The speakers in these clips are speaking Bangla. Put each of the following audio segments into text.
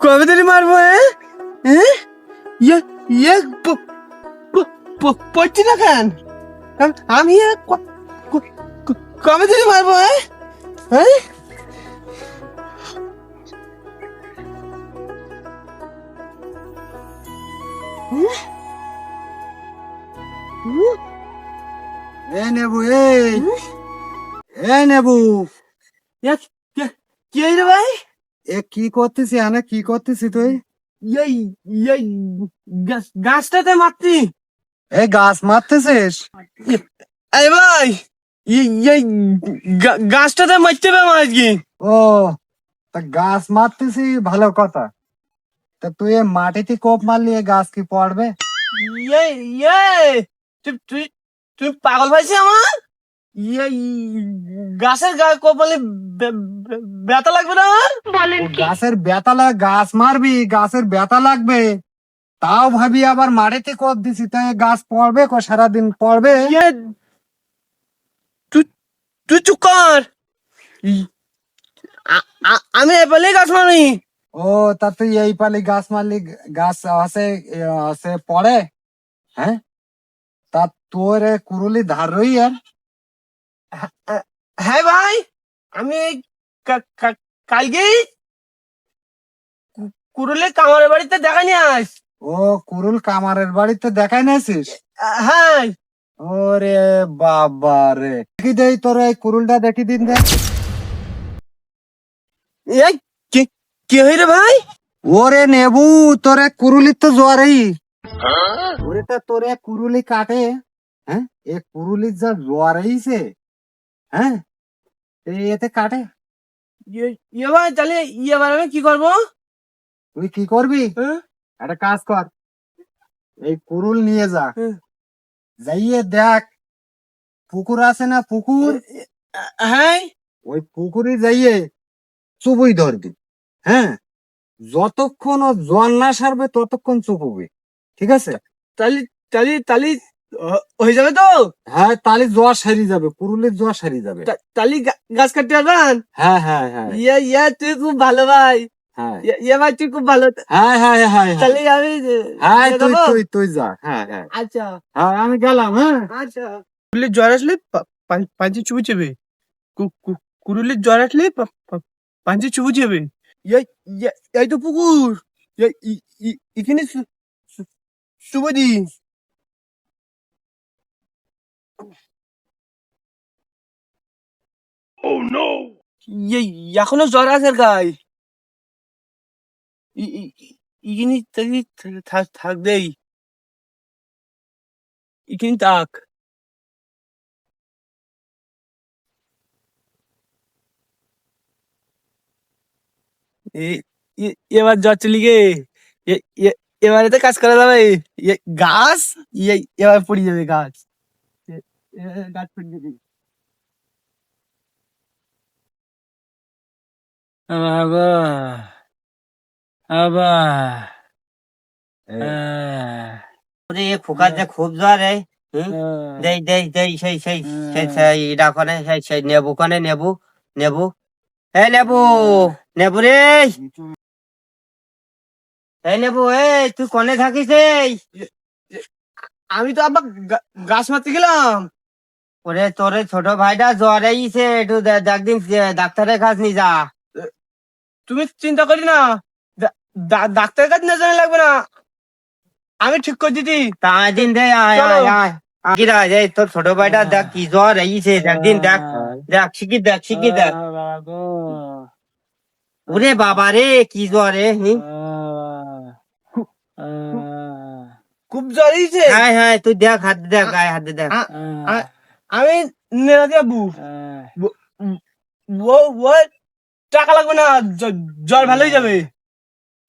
কবে ধরে মারবো হ্যাঁ ইয়ে পড়ছি না কেন? আমি কবে ধরে মারবো হ্যাঁ এ? নেবু এ? নেবু। কে- কে রে ভাই? এ কি করতেছি আনে? কি করতেছি তুই? এই এই গাছটাতে মারছি এই গাছ মারতেছিস? আরে ভাই এই- এই গাছটাতে মারতে আমার আজকে। ও তা গাছ মারতেছি ভালো কথা। তা তুই মাটিতে কোপ মারলি এ গাছ কি পড়বে? ইয়ে ইয়ে তুই তুই তুই পাগল ভাইছি আমার? ইয়ে গাছের গা কপালে ব্যথা লাগবে না? গাছের ব্যথা লাগ গাছ মারবি গাছের ব্যথা লাগবে। তাও ভাবি আবার মাটিতে কোপ দিছি তাই গাছ পড়বে কো সারাদিন পড়বে। ইয়ে তুই তুই চুপ কর। আমি এপালে গাছ মারি ও তা তুই এই পালি গাছ মারলি গাছ আছে আছে পড়ে। হ্যাঁ? তা তোর এ কুরুলি ধার রই আর। হ্যাঁ ভাই আমি এই কা- কা- কালকে কুরুলে কামারের বাড়িতে দেখা নিয়ে আস ও কুরুল কামারের বাড়িতে দেখাই নাছিস হ্যাঁ। ওরে বাবা রে। দেখি দেই তোর এই কুরুলটা দেখি দিন দে এই কে কে হই রে ভাই? ওরে নেবু তোরে কুরুলির তো জ্বরেই ওরে তা তোরে কুরুলি কাটে হ্যাঁ? এ কুরুলির যা জ্বর হইছে হ্যাঁ? এতে কাটে। ইয়ে ইয়ে তাহলে ইয়ে এবার আমি কি করব? তুই কি করবি? হ্যাঁ? একটা কাজ কর। এই কুরুল নিয়ে যা। যাইয়ে দেখ পুকুর আছে না পুকুর? হ্যাঁ? ওই পুকুরে যাইয়ে চুবই ধরবি। হ্যাঁ? যতক্ষণ ও জল না সারবে ততক্ষণ চুপবি ঠিক আছে? তাহলে তাহলে তাহলে হয়ে যাবে তো? হ্যাঁ তাহলে জ্বর সারি যাবে পুরুলির জ্বর সারি যাবে। তা- তাহলে গাছ কাটতে পারবেন? হ্যাঁ হ্যাঁ হ্যাঁ। ইয়ে ইয়ে তুই খুব ভালো ভাই। হ্যাঁ। ইয়ে ভাই তুই খুব ভালো। হ্যাঁ হ্যাঁ হ্যাঁ হ্যাঁ। তাহলে আমি হ্যাঁ তুই তুই তুই যা হ্যাঁ হ্যাঁ। আচ্ছা। হ্যাঁ আমি গেলাম হ্যাঁ। আচ্ছা। কুরুলের জ্বর আসলে পাঞ্চে চুবু চেবে। কুরুলের জ্বর আসলে পাঞ্চে চুবু চেবে। এই তো পুকুর। এই- ই- ই- এখানে শুভ এখনও জ্বর আছে আর গায়ে ই- ই- ই- ইখিনি থাকি এবার জ্বর চলি গে এবারে তো কাজ করা যাবে গাছ এবার পড়ে যাবে গাছ গাছ পড়ে যাবে আবার আবার ওরে খোকার যে খুব জ্বর এই দেই দেই দেই সেই সেই সেই সেই ইডা করে সেই সেই নেবু কনে নেবু নেবু। এ নেবু নেবু রে এই। নেবু এই তুই কনে থাকিস এই? আমি তো আবার গা- গাছ মারতে গেলাম। ওরে তোরে ছোট ভাইটা জ্বর এইছে একটু একদিন ডাক্তারের কাছে নিয়ে যা। তুমি চিন্তা করি না ডাক্তারের কাছে না জানা লাগবে না। আমি ঠিক করে দিতি তা একদিন দে আয়। আয় আয়। কি রা এই তোর ছোট ভাইটা দেখ কি জ্বর এইছে একদিন দেখ দেখ শিখি দেখ শিখি দেখ। ওরে বাবা রে কি জ্বর রে? খুব জ্বর হ্যাঁ হ্যাঁ তুই দেখ হাত দেখ গায়ে হাত দে, দেখ। আমি নেড়া যাব ও ও টাকা লাগবে না জ- জ্বর ভালো হয়ে যাবে।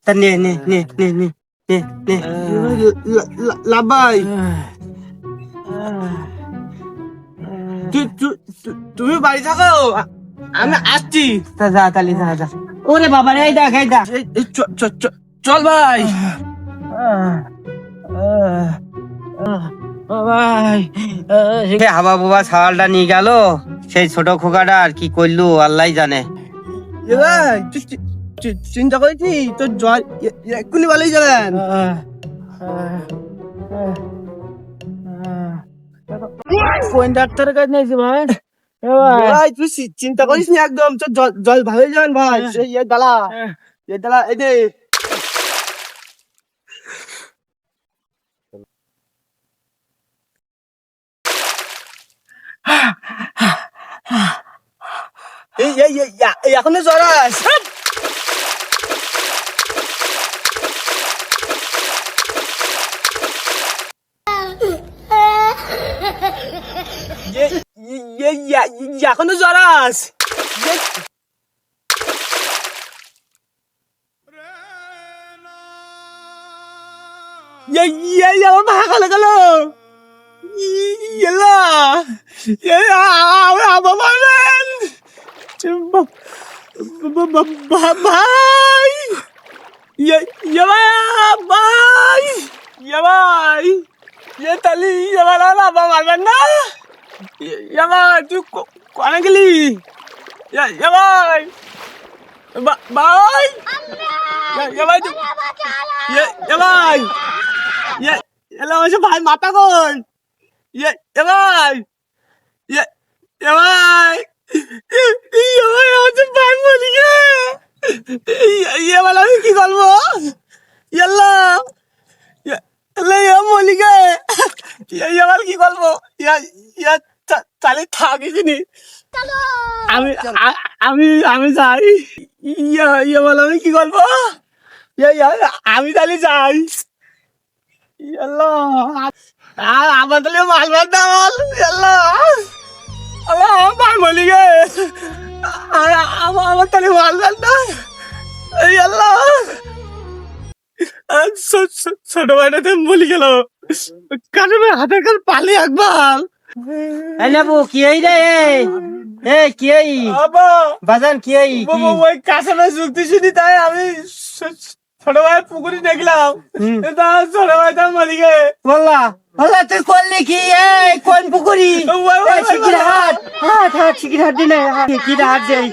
তা নে নে নে নে নে নে নে। তুমি বাড়ি থাকো? আমি আসছি। তা যা তালি যা যা। ওরে বাবা রে দেখ এই দেখ। চল ভাই। ভাই সে হাবা বাবা ছাওয়ালটা নিয়ে গেল। সেই ছোট খোকাটা আর কি করলু আল্লাহ জানে। চিন্তা করেছি তোর জ্বর এক্ষুনি ভালোই যাবেন কোন ডাক্তারের কাছে নিয়েছি ভাই? ভাই। তুই চিন্তা করিস না একদম তোর জল জল ভালোই যাবেন ভাই সেই ইয়ে দালা ইয়ে দালা এই যে এই এই এই এই এখনও জরাস এখনও জরাস আমার ভাগা লাগালো ইয়েলা আমার Bye! Ya bye! Bye! Ya bye! Ya tali ya bala la ba ma ba na. Ya ba tu ko ko na gili. Ya ya bye! Ba bye! Ya ya bye tu. Ya ya bye! Ya ya la cho phải mặt ta con. Ya ya bye! Ya ya bye! আমি কি করব কি ইয়া তাহলে আমি আমি আমি যাই ইয়া বলে আমি করব আমি তাহলে যাই আমার তাহলে মাল মাল দাম আল্লাহ আমার মাল মলি আর আমার তাহলে মাল না। ছো- ছো- ছোট ভাইটাতে মলি গেল। কারণ হাতের কাল পালে একবার। এই নেবু কি এই রে? এ কি এই? বাজান কি এই বাবা, কাছে যুক্তি শুনি তাই আমি ছোট ভাইয়ের পুকুরি দেখলাম ছোট ভাই তার গে বললা বললা তুই করলি কি এই কোন পুকুরি শিকির হাট হাট হাট শিকির হাট দিনে শিকির হাট পুকুরি